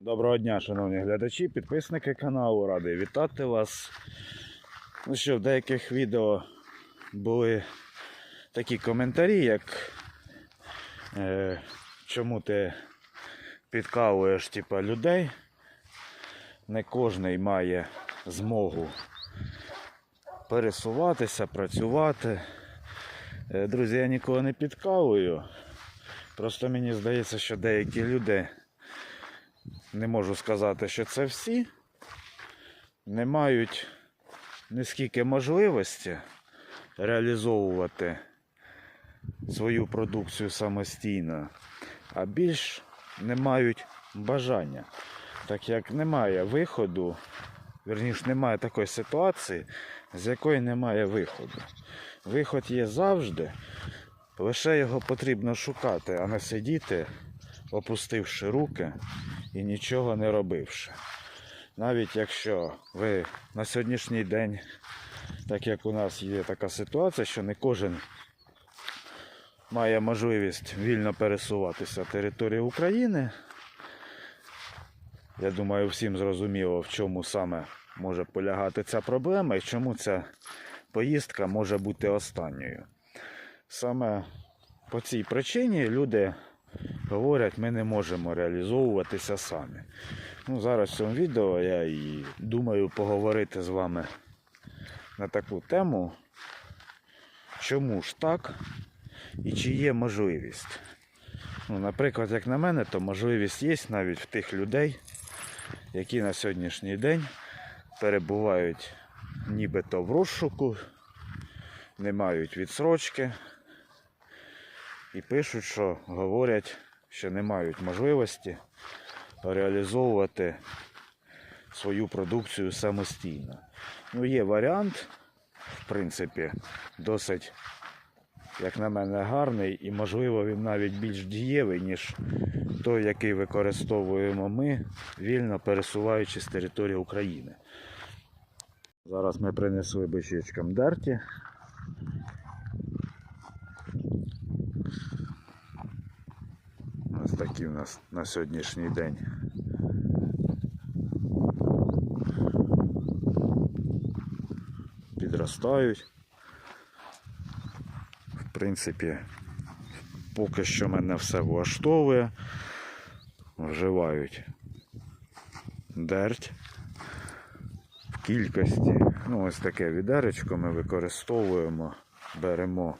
Доброго дня, шановні глядачі, підписники каналу. Радий вітати вас. Ну що, в деяких відео були такі коментарі, як е, чому ти підкалуєш типа, людей. Не кожен має змогу пересуватися, працювати. Е, Друзі, я нікого не підкалую. Просто мені здається, що деякі люди не можу сказати, що це всі, не мають нескільки можливості реалізовувати свою продукцію самостійно, а більш не мають бажання. Так як немає виходу, верніше немає такої ситуації, з якої немає виходу. Виход є завжди, лише його потрібно шукати, а не сидіти, опустивши руки і нічого не робивши. Навіть якщо ви на сьогоднішній день, так як у нас є така ситуація, що не кожен має можливість вільно пересуватися територією України. Я думаю, всім зрозуміло, в чому саме може полягати ця проблема і чому ця поїздка може бути останньою. Саме по цій причині люди говорять, ми не можемо реалізовуватися самі. Ну, зараз в цьому відео я і думаю поговорити з вами на таку тему, чому ж так і чи є можливість. Ну, наприклад, як на мене, то можливість є навіть в тих людей, які на сьогоднішній день перебувають нібито в розшуку, не мають відсрочки і пишуть, що говорять, що не мають можливості реалізовувати свою продукцію самостійно. Ну, є варіант, в принципі, досить, як на мене, гарний і, можливо, він навіть більш дієвий, ніж той, який використовуємо ми, вільно пересуваючись з території України. Зараз ми принесли бичечкам дерті. Такі у нас на сьогоднішній день. Підростають. В принципі, поки що мене все влаштовує. Вживають дерть в кількості. Ну, ось таке відеречко ми використовуємо, беремо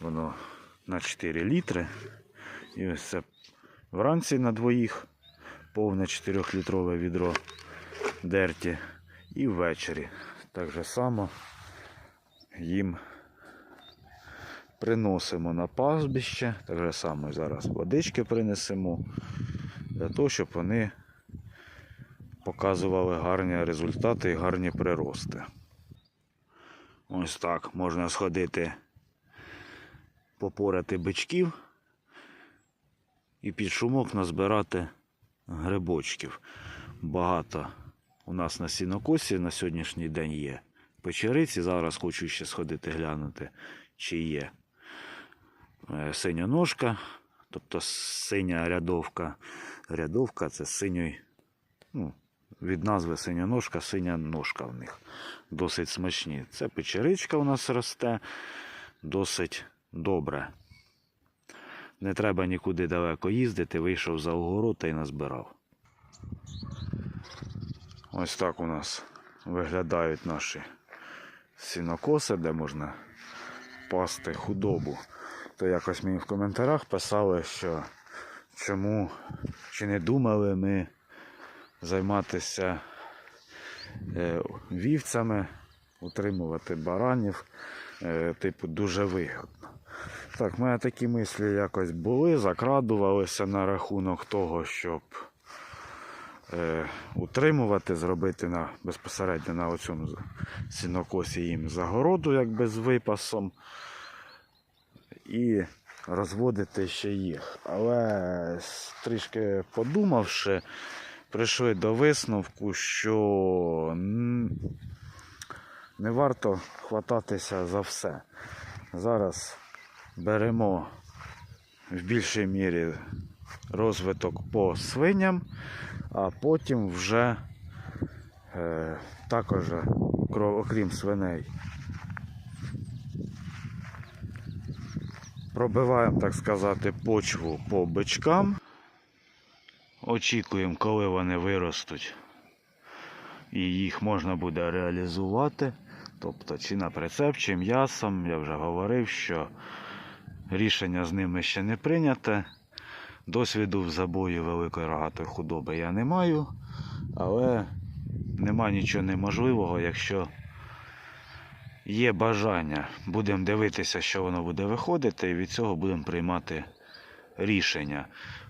воно на 4 літри. І ось це вранці на двоїх повне 4-літрове відро дерті. І ввечері так же само їм приносимо на пастбище. Так же само зараз водички принесемо для того, щоб вони показували гарні результати і гарні прирости. Ось так можна сходити попорати бичків і під шумок назбирати грибочків. Багато у нас на сінокосі на сьогоднішній день є печериці. Зараз хочу ще сходити глянути, чи є е, синя ножка, тобто синя рядовка. Рядовка це синьої, ну, від назви синя ножка, синя ножка в них. Досить смачні. Це печеричка у нас росте, досить добре. Не треба нікуди далеко їздити, вийшов за огород та й назбирав. Ось так у нас виглядають наші сінокоси, де можна пасти худобу. То якось мені в коментарях писали, що чому чи не думали ми займатися е, вівцями, утримувати баранів, е, типу, дуже вигідно. Так, в мене такі мислі якось були, закрадувалися на рахунок того, щоб е, утримувати, зробити на, безпосередньо на цьому сінокосі їм загороду, якби з випасом, і розводити ще їх. Але трішки подумавши, прийшли до висновку, що не варто хвататися за все. Зараз беремо в більшій мірі розвиток по свиням, а потім вже е, також, окрім свиней, пробиваємо, так сказати, почву по бичкам. Очікуємо, коли вони виростуть і їх можна буде реалізувати. Тобто, чи на прицеп, чи м'ясом. Я вже говорив, що рішення з ними ще не прийняте. Досвіду в забої великої рогатої худоби я не маю, але нема нічого неможливого, якщо є бажання. Будемо дивитися, що воно буде виходити, і від цього будемо приймати рішення.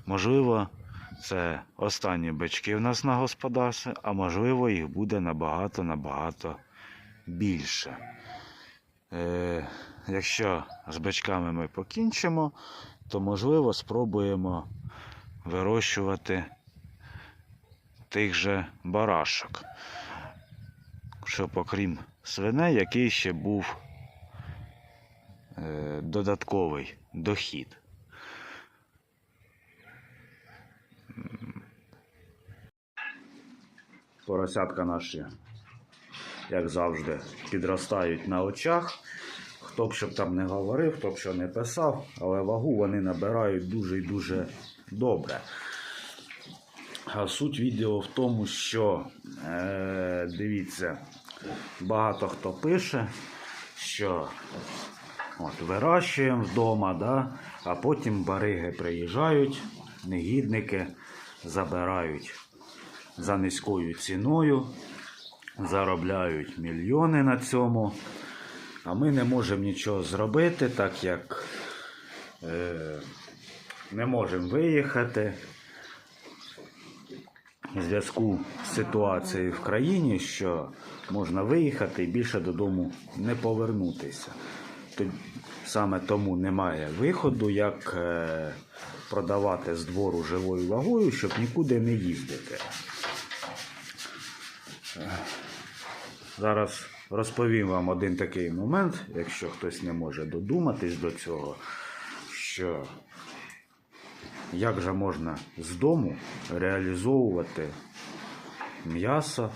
Можливо, це останні бички в нас на господарстві, а можливо, їх буде набагато-набагато більше. Е, якщо з бичками ми покінчимо, то можливо спробуємо вирощувати тих же барашок. Щоб окрім свиней, який ще був е, додатковий дохід. Поросятка наші, як завжди, підростають на очах. Хто б щоб там не говорив, хто б що не писав, але вагу вони набирають дуже і дуже добре. А суть відео в тому, що е, дивіться, багато хто пише, що от, вирощуємо вдома, да, а потім бариги приїжджають, негідники забирають за низькою ціною, заробляють мільйони на цьому. А ми не можемо нічого зробити, так як е, не можемо виїхати. В зв'язку з ситуацією в країні, що можна виїхати і більше додому не повернутися. Саме тому немає виходу, як е, продавати з двору живою вагою, щоб нікуди не їздити. Зараз розповім вам один такий момент, якщо хтось не може додуматись до цього, що як же можна з дому реалізовувати м'ясо,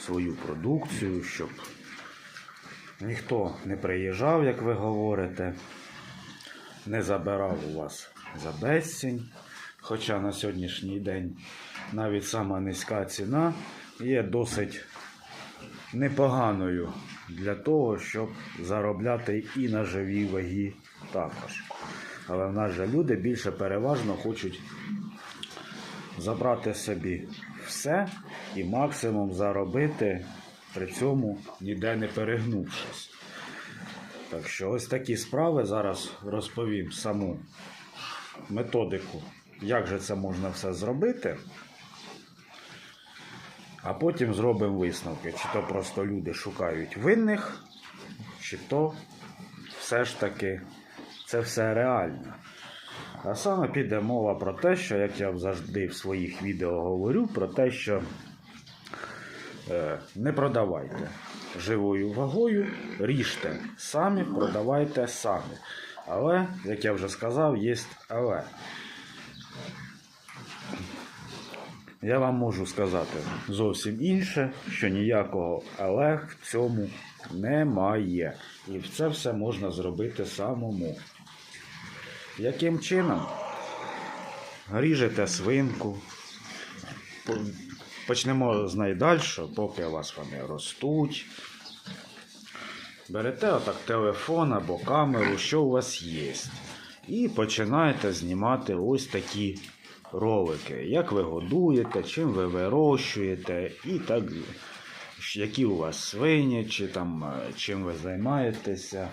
свою продукцію, щоб ніхто не приїжджав, як ви говорите, не забирав у вас за безцінь. Хоча на сьогоднішній день навіть сама низька ціна є досить непоганою для того, щоб заробляти і на живій вагі також. Але в нас же люди більше переважно хочуть забрати собі все і максимум заробити, при цьому ніде не перегнувшись. Так що ось такі справи зараз розповім саму методику, як же це можна все зробити. А потім зробимо висновки, чи то просто люди шукають винних, чи то все ж таки це все реально. А саме піде мова про те, що, як я завжди в своїх відео говорю, про те, що е, не продавайте живою вагою, ріжте самі, продавайте самі. Але, як я вже сказав, є але. Я вам можу сказати зовсім інше, що ніякого але в цьому немає. І це все можна зробити самому. Яким чином? Ріжете свинку. Почнемо з найдальшого, поки у вас вони ростуть. Берете отак телефон або камеру, що у вас є. І починаєте знімати ось такі ролики. Як ви годуєте, чим ви вирощуєте, і так, які у вас свині, чи там, е, чим ви займаєтеся.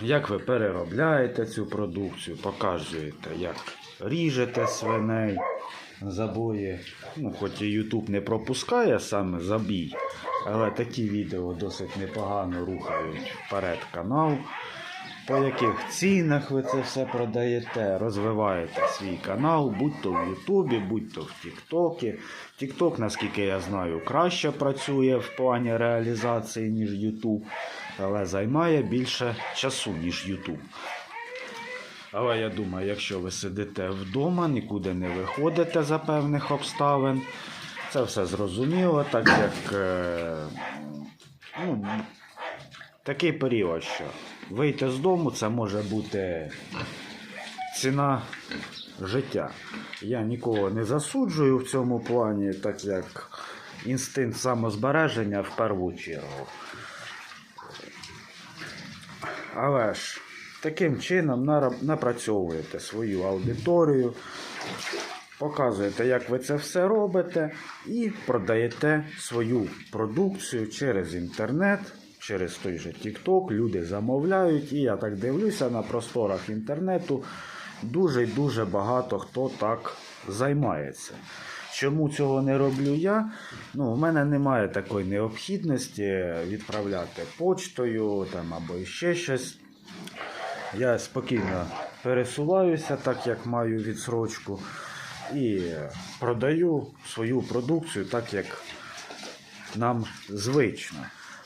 Як ви переробляєте цю продукцію, показуєте, як ріжете свиней, забої. Ну, хоч і YouTube не пропускає саме забій, але такі відео досить непогано рухають вперед канал. По яких цінах ви це все продаєте, розвиваєте свій канал, будь то в Ютубі, будь то в Тіктокі. Тікток, наскільки я знаю, краще працює в плані реалізації, ніж Ютуб, але займає більше часу, ніж Ютуб. Але я думаю, якщо ви сидите вдома, нікуди не виходите за певних обставин, це все зрозуміло, так як е, ну, такий період, що вийти з дому це може бути ціна життя. Я нікого не засуджую в цьому плані, так як інстинкт самозбереження в першу чергу. Але ж таким чином напрацьовуєте свою аудиторію, показуєте, як ви це все робите, і продаєте свою продукцію через інтернет, через той же TikTok. Люди замовляють, і я так дивлюся на просторах інтернету. Дуже-дуже багато хто так займається. Чому цього не роблю я? Ну, у мене немає такої необхідності відправляти почтою там, або ще щось. Я спокійно пересуваюся, так як маю відсрочку, і продаю свою продукцію так, як нам звично.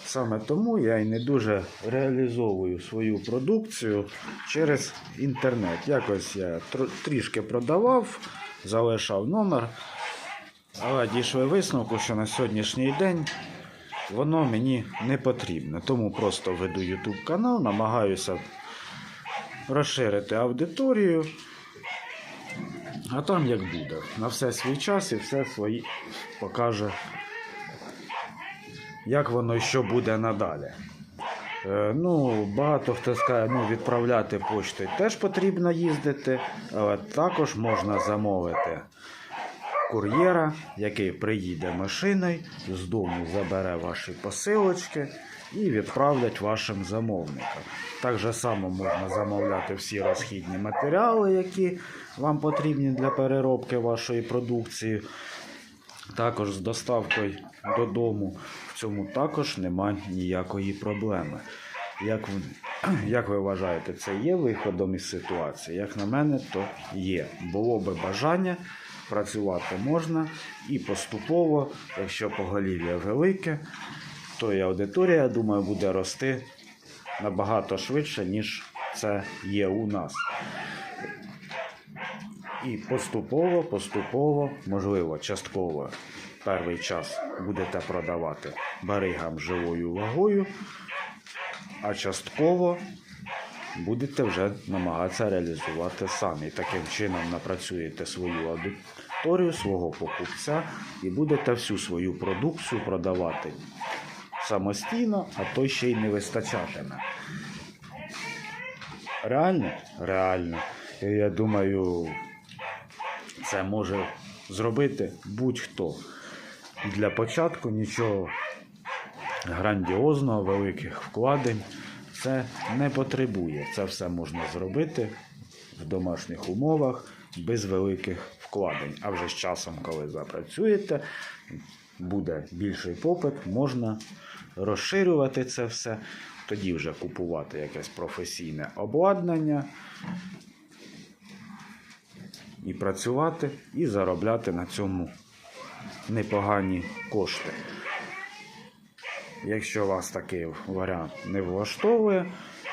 Саме тому я і не дуже реалізовую свою продукцію через інтернет. Якось я трішки продавав, залишав номер, але дійшли висновку, що на сьогоднішній день воно мені не потрібно. Тому просто веду YouTube канал, намагаюся розширити аудиторію. А там як буде. На все свій час і все свої покаже, як воно і що буде надалі. Е, Ну, багато хто скаже, ну, відправляти поштою теж потрібно їздити, але також можна замовити кур'єра, який приїде машиною, з дому забере ваші посилочки і відправлять вашим замовникам. Так же само можна замовляти всі розхідні матеріали, які вам потрібні для переробки вашої продукції. Також з доставкою додому. В цьому також нема ніякої проблеми. Як як ви вважаєте, це є виходом із ситуації? Як на мене, то є. Було би бажання, працювати можна і поступово, якщо поголів'я велике, то і аудиторія, я думаю, буде рости набагато швидше, ніж це є у нас. І поступово, поступово, можливо, частково перший час будете продавати баригам живою вагою, а частково будете вже намагатися реалізувати самі. Таким чином напрацюєте свою аудиторію, свого покупця і будете всю свою продукцію продавати самостійно, а то ще й не вистачатиме. Реально? Реально. Я думаю, це може зробити будь-хто. Для початку нічого грандіозного, великих вкладень це не потребує. Це все можна зробити в домашніх умовах без великих вкладень. А вже з часом, коли запрацюєте, буде більший попит, можна розширювати це все, тоді вже купувати якесь професійне обладнання і працювати, і заробляти на цьому непогані кошти. Якщо вас такий варіант не влаштовує,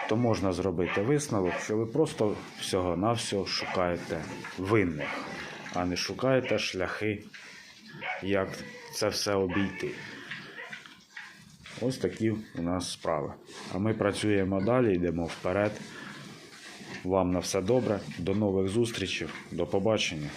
то можна зробити висновок, що ви просто всього-навсього шукаєте винних, а не шукаєте шляхи, як це все обійти. Ось такі у нас справи. А ми працюємо далі, йдемо вперед. Вам на все добре. До нових зустрічей. До побачення.